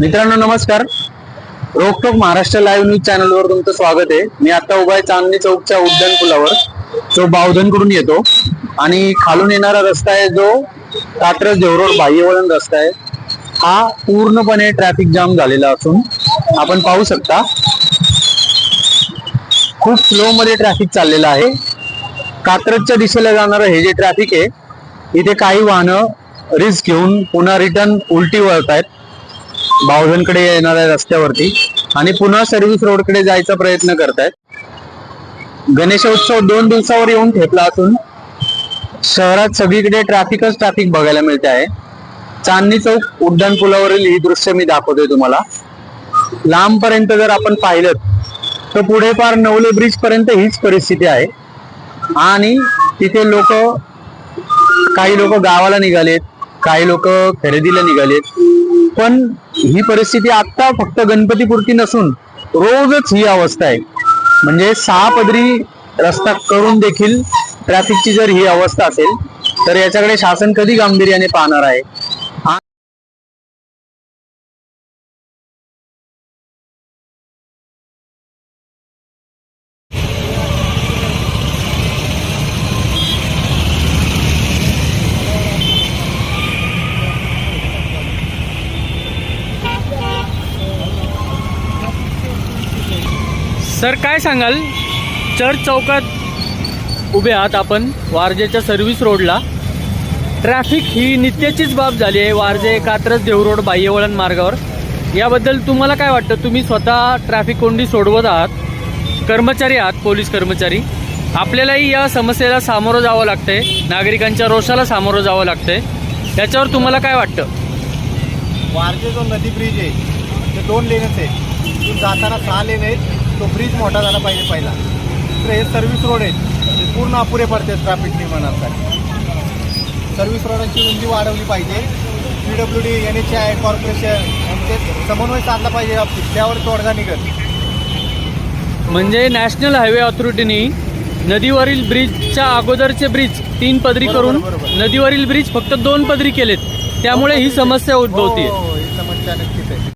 मित्रांनो नमस्कार. रोकटोक महाराष्ट्र लाईव्ह न्यूज चॅनलवर तुमचं स्वागत आहे. मी आता उभा आहे चांदणी चौकच्या उड्डाण पुलावर. जो बावधनकडून येतो आणि खालून येणारा रस्ता आहे जो कात्रज देवरोड बाह्यवळण रस्ता आहे. हा पूर्णपणे ट्रॅफिक जाम झालेला असून आपण पाहू शकता खूप स्लो मध्ये ट्रॅफिक चाललेला आहे. कात्रजच्या दिशेला जाणारं हे जे ट्रॅफिक आहे इथे काही वाहनं रिस्क घेऊन पुन्हा रिटर्न उलटी वळत आहेत बाहुजणकडे येणार आहे रस्त्यावरती आणि पुन्हा सर्व्हिस रोडकडे जायचा प्रयत्न करतायत. गणेशोत्सव दोन दिवसावर येऊन ठेपला असून शहरात सगळीकडे ट्रॅफिकच ट्रॅफिक बघायला मिळते आहे. चांदणी चौक उड्डाण पुलावरील ही दृश्य मी दाखवतोय तुम्हाला. लांबपर्यंत जर आपण पाहिलं तर पुढे पार नवले ब्रिज पर्यंत हीच परिस्थिती आहे. आणि तिथे लोक काही लोक गावाला निघालेत काही लोक खरेदीला निघालेत. पण ही परिस्थिती आता फक्त गणपतीपुरती नसून रोजच ही अवस्था आहे. म्हणजे सहा पदरी रस्ता करून देखील ट्रॅफिकची जर ही अवस्था असेल तर याच्याकडे शासन कधी गांभीर्याने पाहणार आहे? सर काय सांगाल? चर्च चौकात उभे आहात आपण वारजेच्या सर्व्हिस रोडला ट्रॅफिक ही नित्याचीच बाब झाली आहे वारजे कात्रज देवरोड बाह्यवळण मार्गावर. याबद्दल तुम्हाला काय वाटतं? तुम्ही स्वतः ट्रॅफिक कोंडी सोडवत आहात कर्मचारी आहात पोलीस कर्मचारी. आपल्यालाही या समस्येला सामोरं जावं लागतंय नागरिकांच्या रोषाला सामोरं जावं लागतंय. त्याच्यावर तुम्हाला काय वाटतं? वारजे जो नदी ब्रिज आहे ते दोन लेनच आहे जाताना सहा लेन आहेत. तो ब्रिज मोठा झाला पाहिजे पहिला. दुसरे हे सर्व्हिस रोड आहेत. ते पूर्ण अपुरे पडते ट्रॅफिक नियमनासाठी सर्व्हिस रोडांची रुंदी वाढवली पाहिजे. P W D N H I corporation यांचे समन्वय साधला पाहिजे बाबतीत. त्यावर तोडगा निघत. म्हणजे नॅशनल हायवे ऑथॉरिटीनी नदीवरील ब्रिजच्या अगोदरचे ब्रिज तीन पदरी बरोबर, करून बरोबर. नदीवरील ब्रिज फक्त दोन पदरी केलेत. त्यामुळे ही समस्या उद्भवते हो, ही समस्या नक्कीच आहे.